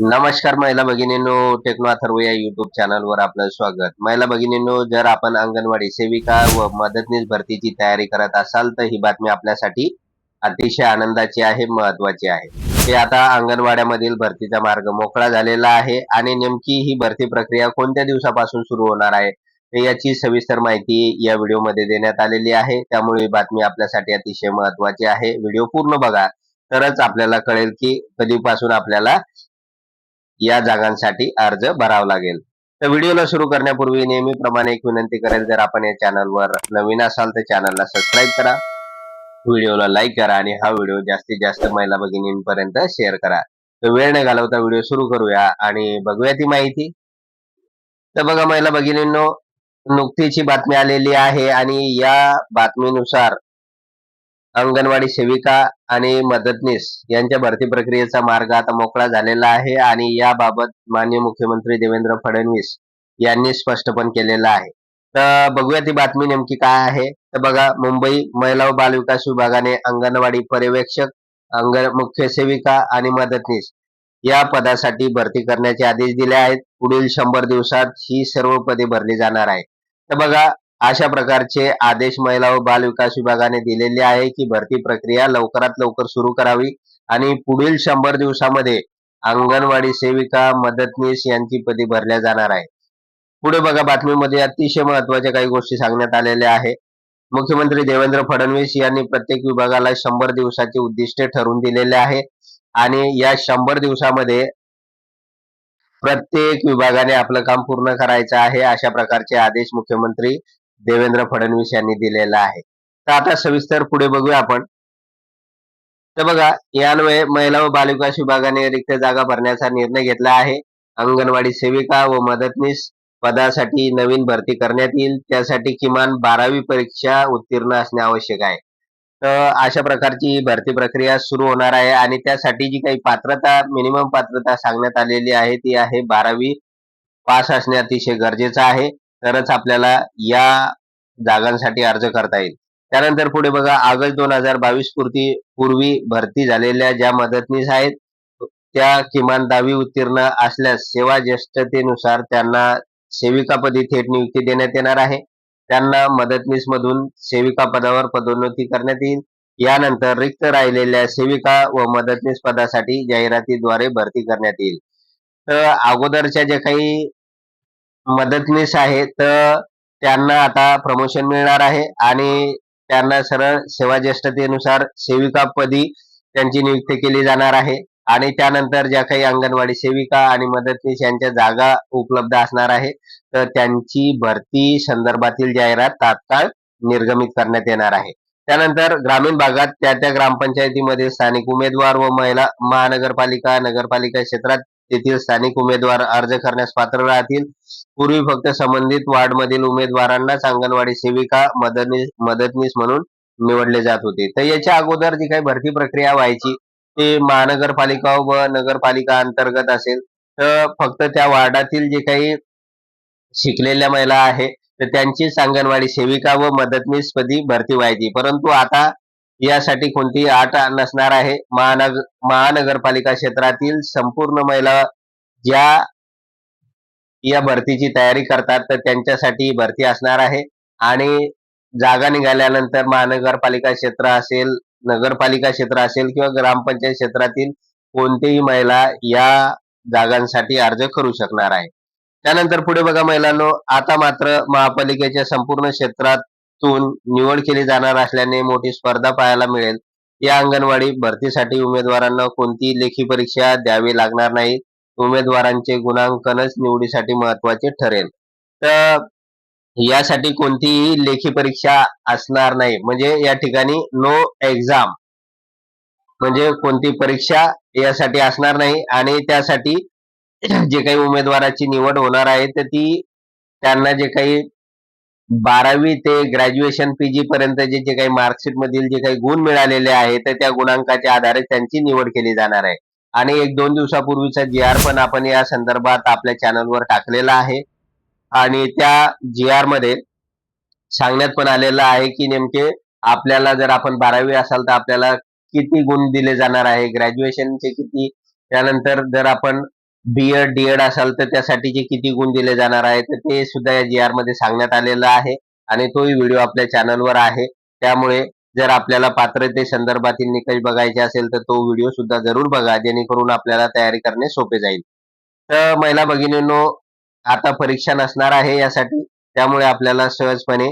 नमस्कार महिला भगिनींनो टेक्नो अथर्व या युट्यूब चॅनलवर आपलं स्वागत. महिला भगिनींनो जर आपण अंगणवाडी सेविका व मदतनीस भरतीची तयारी करत असाल तर ही बातमी आपल्यासाठी अतिशय आनंदाची आहे महत्वाची आहे. हे आता अंगणवाड्यामधील भरतीचा मार्ग मोकळा झालेला आहे आणि नेमकी ही भरती प्रक्रिया कोणत्या दिवसापासून सुरू होणार आहे याची सविस्तर माहिती या व्हिडिओमध्ये देण्यात आलेली आहे. त्यामुळे ही बातमी आपल्यासाठी अतिशय महत्वाची आहे. व्हिडिओ पूर्ण बघा तरच आपल्याला कळेल की कधीपासून आपल्याला या जागांसाठी अर्ज भरावा लागेल. तर व्हिडिओला सुरू करण्यापूर्वी नेहमीप्रमाणे एक विनंती करेल जर आपण या चॅनलवर नवीन असाल तर चॅनलला सबस्क्राईब करा. व्हिडिओला लाईक करा आणि हा व्हिडिओ जास्तीत जास्त महिला भगिनींपर्यंत शेअर करा. तर वेळ न घालवता व्हिडिओ सुरू करूया आणि बघूया ती माहिती. तर बघा महिला भगिनींनो नुकतीची बातमी आलेली आहे आणि या बातमीनुसार अंगणवाडी सेविका आणि मदतनीस यांच्या भरती प्रक्रियेचा मार्ग आता मोकळा झालेला आहे आणि याबाबत माननीय मुख्यमंत्री देवेंद्र फडणवीस यांनी स्पष्टपण केलेलं आहे. तर बघूया ती बातमी नेमकी काय आहे. तर बघा मुंबई महिला व बालविकास विभागाने अंगणवाडी पर्यवेक्षक अंगण मुख्य सेविका आणि मदतनीस या पदासाठी भरती करण्याचे आदेश दिले आहेत. पुढील शंभर दिवसात ही सर्व पदे भरली जाणार आहे तर बघा अशा प्रकारचे आदेश महिला व बाल विकास विभागाने दिलेले आहे की भरती प्रक्रिया लवकरात लवकर सुरू करावी आणि पुढील शंभर दिवसामध्ये अंगणवाडी सेविका मदतनीस यांची पदी भरल्या जाणार आहे पुढे बघा बातमीमध्ये अतिशय महत्त्वाच्या काही गोष्टी सांगण्यात आलेल्या आहे मुख्यमंत्री देवेंद्र फडणवीस यांनी प्रत्येक विभागाला शंभर दिवसाचे उद्दिष्ट ठरवून दिलेले आहे आणि या शंभर दिवसामध्ये प्रत्येक विभागाने आपलं काम पूर्ण करायचं आहे अशा प्रकारचे आदेश मुख्यमंत्री देवेंद्र फडणवीस यांनी दिलेला आहे. तर आता सविस्तर पुढे बघूया आपण. तर बघा यान्वये महिला व बालविकास विभागाने रिक्त जागा भरण्याचा निर्णय घेतला आहे. अंगणवाडी सेविका व मदतनीस पदासाठी नवीन भरती करण्यात येईल. त्यासाठी किमान बारावी परीक्षा उत्तीर्ण असणे आवश्यक आहे. तर अशा प्रकारची भरती प्रक्रिया सुरू होणार आहे आणि त्यासाठी जी काही पात्रता मिनिमम पात्रता सांगण्यात आलेली आहे ती आहे बारावी पास असणे अतिशय गरजेचं आहे. तरच आपल्याला या जागांसाठी अर्ज करता येईल. त्यानंतर पुढे बघा ऑगस्ट दोन हजार बावीस पूर्ती पूर्वी भरती झालेल्या ज्या मदतनीस आहेत त्या किमान दहावी उत्तीर्ण असल्यास सेवा ज्येष्ठतेनुसार त्यांना सेविकापदी थेट नियुक्ती देण्यात येणार आहे. त्यांना मदतनीस मधून सेविका पदावर पदोन्नती करण्यात येईल. यानंतर रिक्त राहिलेल्या सेविका व मदतनीस पदासाठी जाहिरातीद्वारे भरती करण्यात येईल. तर अगोदरच्या ज्या काही मदतनीस आहे तर त्यांना आता प्रमोशन मिळणार आहे आणि त्यांना सरळ सेवा ज्येष्ठतेनुसार सेविका पदी त्यांची नियुक्ती केली जाणार आहे. आणि त्यानंतर ज्या काही अंगणवाडी सेविका आणि मदतनीस यांच्या जागा उपलब्ध असणार आहे तर त्यांची भरती संदर्भातील जाहिरात तात्काळ निर्गमित करण्यात येणार आहे. त्यानंतर ग्रामीण भागात त्या त्या ग्रामपंचायतीमध्ये स्थानिक उमेदवार व महिला महानगरपालिका नगरपालिका क्षेत्रात तेथील स्थानिक उमेदवार अर्ज करण्यास पात्र राहतील. पूर्वी फक्त संबंधित वार्डमधील उमेदवारांनाच अंगणवाडी सेविका मदतनीस मदतनीस म्हणून निवडले जात होते. तर याच्या अगोदर जी काही भरती प्रक्रिया व्हायची ते महानगरपालिका व नगरपालिका अंतर्गत असेल तर फक्त त्या वार्डातील जे काही शिकलेल्या महिला आहे तर त्यांचीच अंगणवाडी सेविका व मदतनीस पदी भरती व्हायची. परंतु आता यासाठी कोणतीही आट नसणार आहे. महानगर महानगरपालिका क्षेत्रातील संपूर्ण महिला ज्या या भरतीची तयारी करतात तर त्यांच्यासाठी भरती असणार आहे. आणि जागा निघाल्यानंतर महानगरपालिका क्षेत्र असेल नगरपालिका क्षेत्र असेल किंवा ग्रामपंचायत क्षेत्रातील कोणतीही महिला या जागांसाठी अर्ज करू शकणार आहे. त्यानंतर पुढे बघा महिलांनो आता मात्र महापालिकेच्या संपूर्ण क्षेत्रात तून निवड केली जाणार असल्याने मोठी स्पर्धा पाहायला मिळेल. या अंगणवाडी भरतीसाठी उमेदवारांना कोणतीही लेखी परीक्षा द्यावी लागणार नाही? उमेदवारांचे गुणांकनच निवडीसाठी महत्त्वाचे ठरेल. तर यासाठी कोणतीही लेखी परीक्षा असणार नाही. म्हणजे या ठिकाणी नो एक्झाम म्हणजे कोणती परीक्षा यासाठी असणार नाही आणि त्यासाठी जे काही उमेदवाराची निवड होणार आहे तर ती त्यांना जे काही बारावी ते ग्रॅज्युएशन पीजी पर्यंत जे जे काही मार्कशीट मधील जे काही गुण मिळालेले आहेत तर त्या गुणांकाच्या आधारे त्यांची निवड केली जाणार आहे. आणि एक दोन दिवसापूर्वीचा जी आर पण आपण या संदर्भात आपल्या चॅनलवर टाकलेला आहे. आणि त्या जी आरमध्ये सांगण्यात पण आलेलं आहे की नेमके आपल्याला जर आपण बारावी असाल तर आपल्याला किती गुण दिले जाणार आहे ग्रॅज्युएशनचे किती त्यानंतर जर आपण बीएड डीएड असाल तर त्यासाठीचे किती गुण दिले जाणार आहे तर ते सुद्धा या जी आरमध्ये सांगण्यात आलेलं आहे आणि तोही व्हिडिओ आपल्या चॅनलवर आहे. त्यामुळे जर आपल्याला पात्रते संदर्भातील निकष बघायचे असेल तर तो व्हिडिओ सुद्धा जरूर बघा जेणेकरून आपल्याला तयारी करणे सोपे जाईल. तर महिला भगिनींनो आता परीक्षा नसणार आहे यासाठी त्यामुळे आपल्याला सहजपणे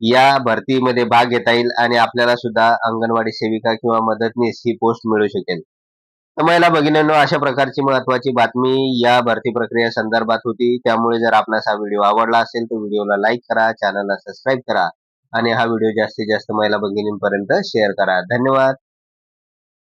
या भरतीमध्ये भाग घेता येईल आणि आपल्याला सुद्धा अंगणवाडी सेविका किंवा मदतनीस ही पोस्ट मिळू शकेल. तर महिला भगिनींनो अशा प्रकारची महत्वाची बातमी या भरती प्रक्रिया संदर्भात होती. त्यामुळे जर आपणास हा व्हिडिओ आवडला असेल तर व्हिडिओला लाईक करा चॅनलला सबस्क्राईब करा आणि हा व्हिडिओ जास्तीत जास्त महिला भगिनींपर्यंत शेअर करा. धन्यवाद.